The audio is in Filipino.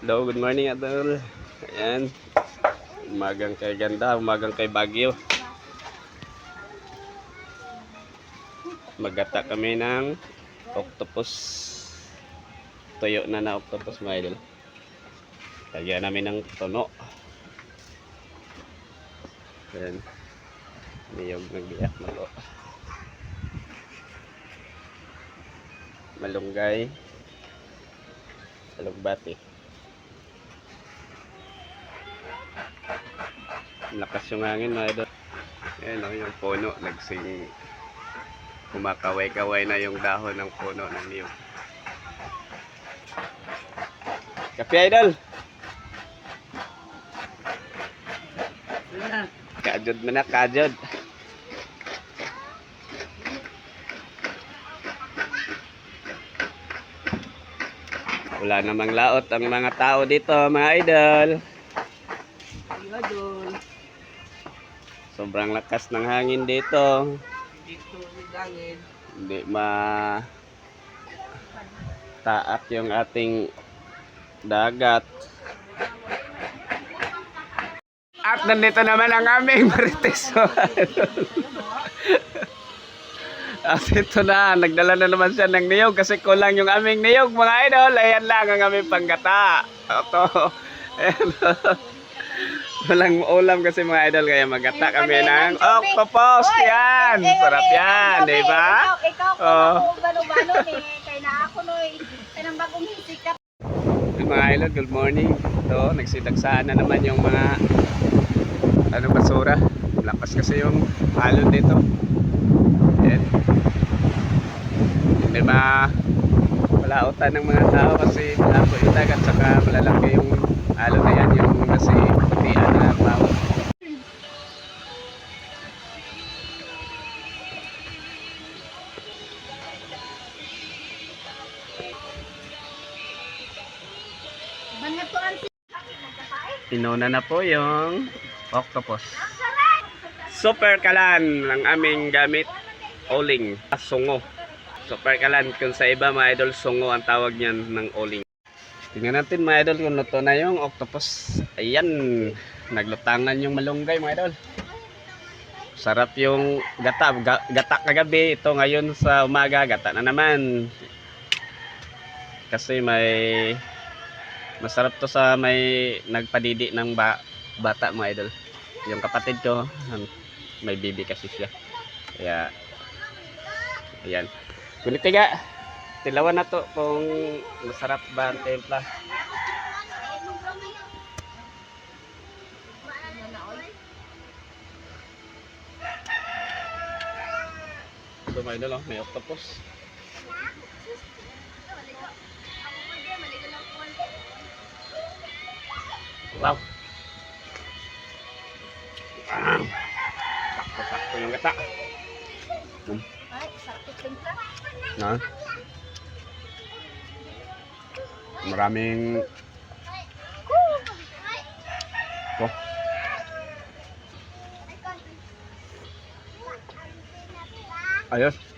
Hello, good morning Adol. Ayan. Umagang kay ganda, umagang kay Bagyo. Magata kami ng octopus. Tuyo na na octopus mga idol. Lagyan namin ng tono. Ayan. Niyog nagbiyak malo. Malunggay. Alugbati. Lakas yung hangin mga idol. Ayan o, yung puno. Nagsing kumakaway-kaway na yung dahon ng puno ng niyog. Kape idol! Kajod mo na, kajod. Wala namang laot ang mga tao dito, mga idol. Idol, Sobrang lakas ng hangin dito. dito sa langit. Hindi ma taat yung ating dagat. At nandito naman ang aming marites. At ito na, nagdala na naman siya ng niyog kasi kulang yung aming niyog mga idol. Ayan lang ang aming panggata. Ito. Ayan. Walang ulam kasi mga idol kaya magata kami ng octopus. Yan. Sarap yan, di ba? Ikaw, ikaw ako balo-balo ni kay na ako noy kay nang bagong sikat Good mga idol, good morning. Ito, nagsidagsaan na naman yung mga ano basura. Lakas kasi yung alon dito. Yan. Hindi ma malautan ng mga tao kasi yung dagat saka malalaki yung alon na yan yung kasi putian na si Inuna na po yung octopus. Super kalan ang aming gamit. Oling. Sungo. Super kalan. Kung sa iba mga idol, sungo ang tawag niyan ng oling. Tingnan natin mga idol kung luto na yung octopus. Ayan. Naglutangan yung malunggay mga idol. Sarap yung gata. Ga- gata kagabi. Ito ngayon sa umaga. Gata na naman. Kasi may Masarap to sa may nagpadidi ng ba bata mga idol. Yung kapatid ko, may baby kasi siya. Kaya, ayan. Kulit tiga, tilawan na to kung masarap ba ang templa. Mga idol, oh, may octopus. Wow. Wow. Sakto-sakto yung gata. Hmm. Ay, ka. Na? Maraming oh. Ayos.